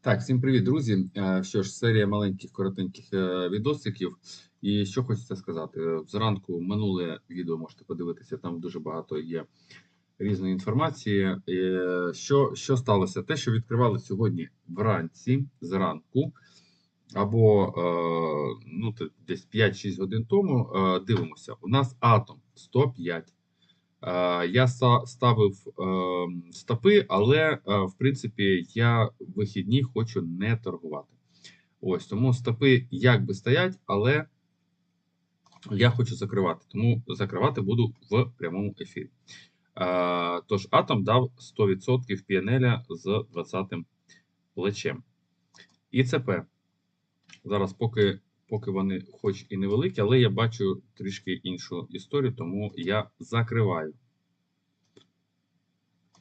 Так, всім привіт, друзі. Е, Що ж, серія маленьких коротеньких е, відосиків. І що хочеться сказати. Зранку минуле відео можете подивитися, там дуже багато є різної інформації. Е, Що, що сталося? Те, що відкривали сьогодні вранці, зранку, або ну, десь 5-6 годин тому, дивимося, у нас атом 105. Е, Я ставив е, стопи, але е, в принципі я вихідні хочу не торгувати. Ось тому стопи як би стоять, але я хочу закривати. Тому закривати буду в прямому ефірі. Е, Тож атом дав 100% PNL з 20 плечем. ІЦП. Зараз поки, поки вони хоч і невеликі, але я бачу трішки іншу історію, тому я закриваю.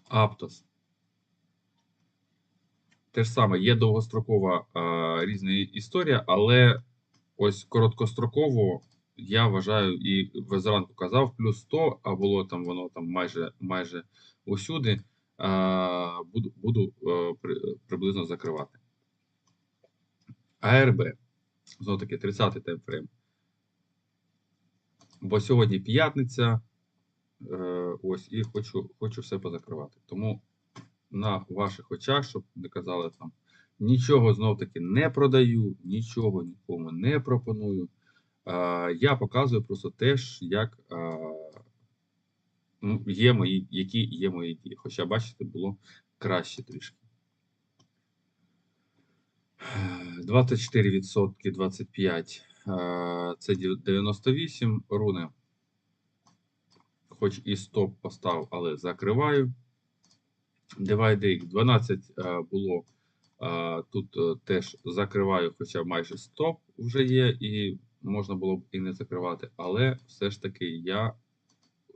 Аптос. Те ж саме, є довгострокова а, різна історія, але ось короткостроково я вважаю, і зранку казав, плюс 100, а було там воно там майже, майже усюди. А, буду буду е, при, приблизно закривати. АРБ. Знову таки 30-й таймфрейм. Бо сьогодні п'ятниця. Е, ось, і хочу, хочу все позакривати. Тому на ваших очах, щоб не казали там, нічого знов таки не продаю, нічого нікому не пропоную. Е, я показую просто теж, як е, ну, є мої, які є мої дії. Хоча, бачите, було краще трішки. 24%, 25%, е, це 98 руни. Хоч і стоп поставив, але закриваю. Divide X 12 е, було. е, Тут теж закриваю, хоча майже стоп вже є, і можна було б і не закривати. Але все ж таки я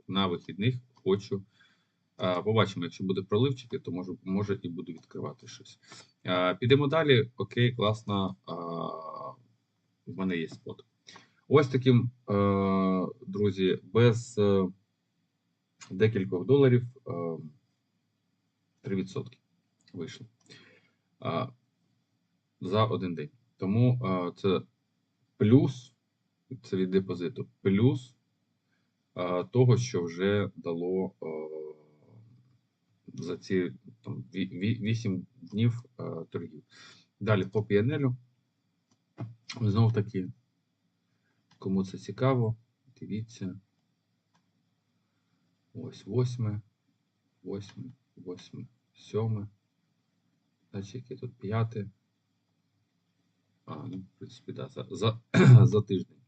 на вихідних хочу. Побачимо, якщо буде проливчики, то може, може і буду відкривати щось. Підемо далі. Окей, класно. В мене є спот. Ось таким, друзі, без е, декількох доларів е, 3% вийшло за один день. Тому це плюс, це від депозиту, плюс того, що вже дало за ці там, 8 днів е, торгів. Далі по PNL. Знову таки, кому це цікаво, дивіться. Ось восьме, восьме, восьме, сьоме. Значить, яке тут п'яте. А, ну, в принципі, да, за, за, за тиждень.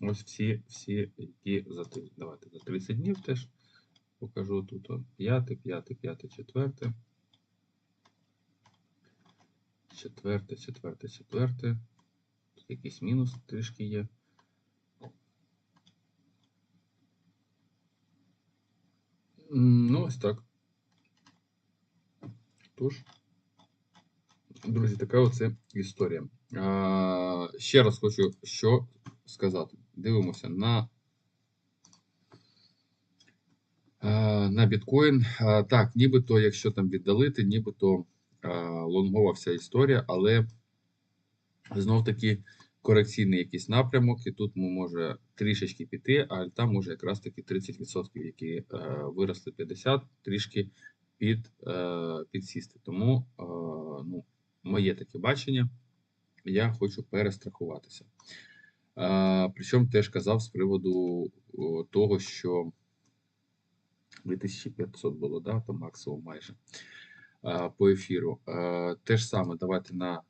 Ось всі, всі, які за тиждень. Давайте за 30 днів теж покажу тут. П'яте, п'яте, п'яте, четверте. Четверте, четверте, четверте. Тут якийсь мінус трішки є. Ну, ось так. Тож, друзі, така оце історія. А, ще раз хочу що сказати. Дивимося на, а, на біткоін. Так, нібито, якщо там віддалити, нібито лонгова вся історія, але знов таки корекційний якийсь напрямок, і тут ми може трішечки піти, а там може якраз таки 30%, які е, виросли 50%, трішки під, е, підсісти. Тому е, ну, моє таке бачення, я хочу перестрахуватися. Причому теж казав з приводу того, що 2500 було, да, там максимум майже по ефіру. Те ж саме, давайте на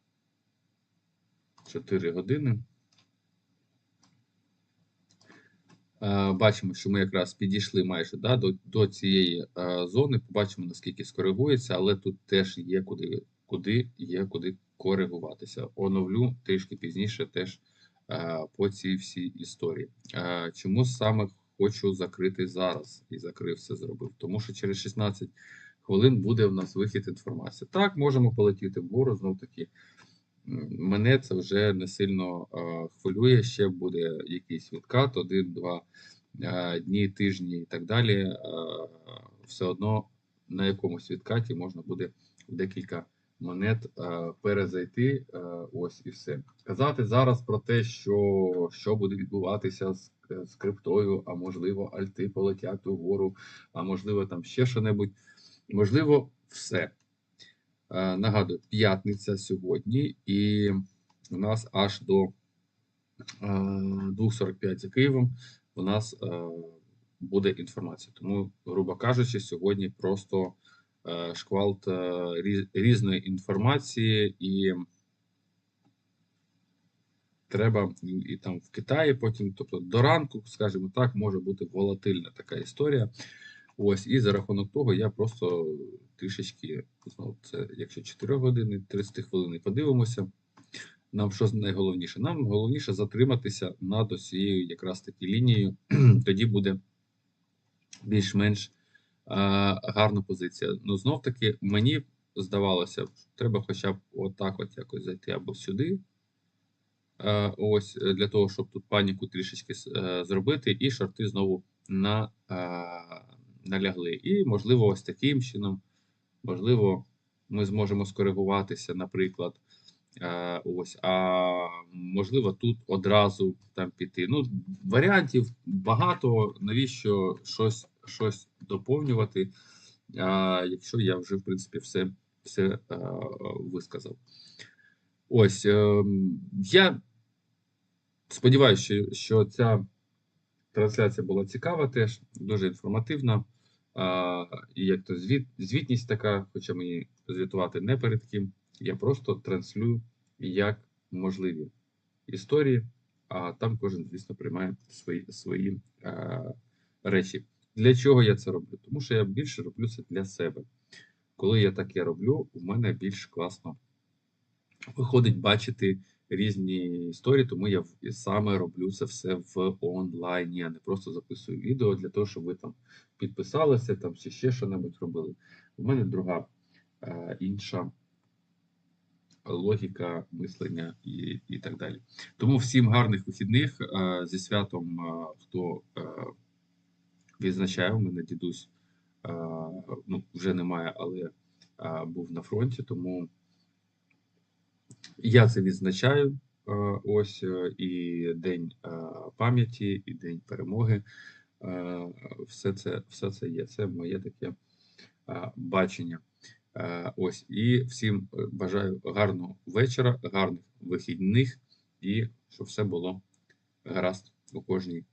4 години. Бачимо, що ми якраз підійшли майже да, до, до цієї зони. Побачимо, наскільки скоригується, але тут теж є куди, куди є куди коригуватися. Оновлю трішки пізніше теж по цій всій історії. Чому саме хочу закрити зараз і закрив це зробив? Тому що через 16 хвилин буде в нас вихід інформації. Так, можемо полетіти вгору, знов таки. Мене це вже не сильно хвилює. Ще буде якийсь відкат, один-два дні, тижні і так далі. Все одно на якомусь відкаті можна буде декілька монет е, перезайти. е, Ось і все. Казати зараз про те, що, що буде відбуватися з, з криптою, а можливо, альти полетять угору, а можливо, там ще що-небудь. Можливо, все. Е, Нагадую, п'ятниця сьогодні, і у нас аж до е, 2.45 за Києвом у нас буде інформація. Тому, грубо кажучи, сьогодні просто шквалт е, різ- різної інформації, і треба і, там в Китаї потім, тобто до ранку, скажімо так, може бути волатильна така історія. Ось, і за рахунок того я просто трішечки, знову це якщо 4 години, 30 хвилин подивимося. Нам що найголовніше? Нам головніше затриматися над цією якраз таки лінією. Тоді буде більш-менш е, гарна позиція. Ну, знов таки, мені здавалося, треба хоча б отак от якось зайти або сюди. Е, ось е, для того, щоб тут паніку трішечки е, зробити, і шорти знову на, е, налягли. І, можливо, ось таким чином, можливо, ми зможемо скоригуватися, наприклад. Е, ось, а можливо, тут одразу там піти. Ну, варіантів багато. Навіщо щось, щось доповнювати, а, якщо я вже, в принципі, все, все е, висказав. Ось, е, я сподіваюся, що, що ця трансляція була цікава теж, дуже інформативна. А, і як то звіт, звітність така, хоча мені звітувати не перед ким. Я просто транслюю як можливі історії, а там кожен, звісно, приймає свої, свої е, речі. Для чого я це роблю? Тому що я більше роблю це для себе. Коли я таке роблю, у мене більш класно виходить бачити різні історії, тому я саме роблю це все в онлайні, а не просто записую відео для того, щоб ви там підписалися там чи ще що-небудь робили. У мене друга е, інша логіка мислення і, і так далі. Тому всім гарних вихідних е, зі святом, е, хто відзначає, у мене дідусь ну, вже немає, але був на фронті, тому я це відзначаю. Ось е, і День пам'яті, і День перемоги. Все це, все це є. Це моє таке бачення. Ось і всім е, бажаю гарного вечора, гарних вихідних і щоб все було гаразд у кожній